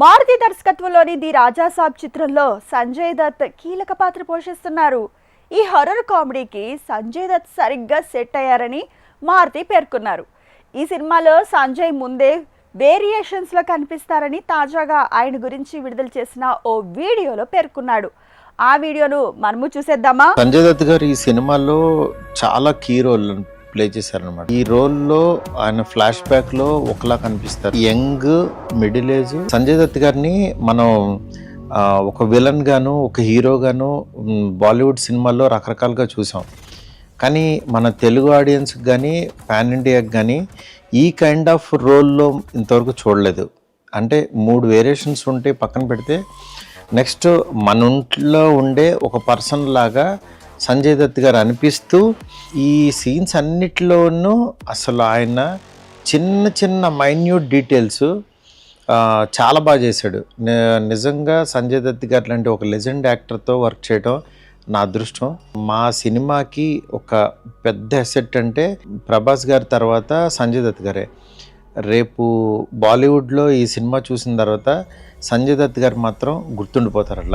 Maruti దర్శకత్వంలోని the Raja Saab చిత్రంలో సంజయ్ దత్ కీలక పాత్ర పోషిస్తున్నారు. ఈ హర్రర్ కామెడీకి సంజయ్ దత్ సరిగ్గా సెట్ అయ్యారని మారుతి పేర్కొన్నారు. ఈ సినిమాలో సంజయ్ ముందే వేరియేషన్స్లో కనిపిస్తారని తాజాగా ఆయన గురించి విడుదల చేసిన ఓ వీడియోలో పేర్కొన్నాడు. ఆ వీడియోను మనము చూసేద్దామా? సంజయ్ దత్ గారు ఈ సినిమాలో చాలా కీ రోల్ ప్లే చేశారనమాట ఈ రోల్లో ఆయన ఫ్లాష్ బ్యాక్లో ఒకలా కనిపిస్తారు. Young middle age Sanjay Dutt గారిని మనం ఒక విలన్ గాను ఒక హీరో గాను బాలీవుడ్ సినిమాల్లో రకరకాలుగా చూసాం. కానీ మన తెలుగు ఆడియన్స్కి కానీ పాన్ ఇండియాకి కానీ ఈ కైండ్ ఆఫ్ రోల్లో ఇంతవరకు చూడలేదు. అంటే మూడు వేరియేషన్స్ ఉంటే పక్కన పెడితే నెక్స్ట్ మన ఇంట్లో ఉండే ఒక పర్సన్ లాగా సంజయ్ దత్ గారు అనిపిస్తూ ఈ సీన్స్ అన్నిటిలోనూ అసలు ఆయన చిన్న చిన్న మైన్యూట్ డీటెయిల్స్ చాలా బాగా చేశాడు. నిజంగా సంజయ్ దత్ గారు లాంటి ఒక లెజెండ్ యాక్టర్తో వర్క్ చేయడం నా అదృష్టం. మా సినిమాకి ఒక పెద్ద అసెట్ అంటే ప్రభాస్ గారి తర్వాత సంజయ్ దత్ గారే. రేపు బాలీవుడ్లో ఈ సినిమా చూసిన తర్వాత సంజయ్ దత్ గారు మాత్రం గుర్తుండిపోతారు అట్లా.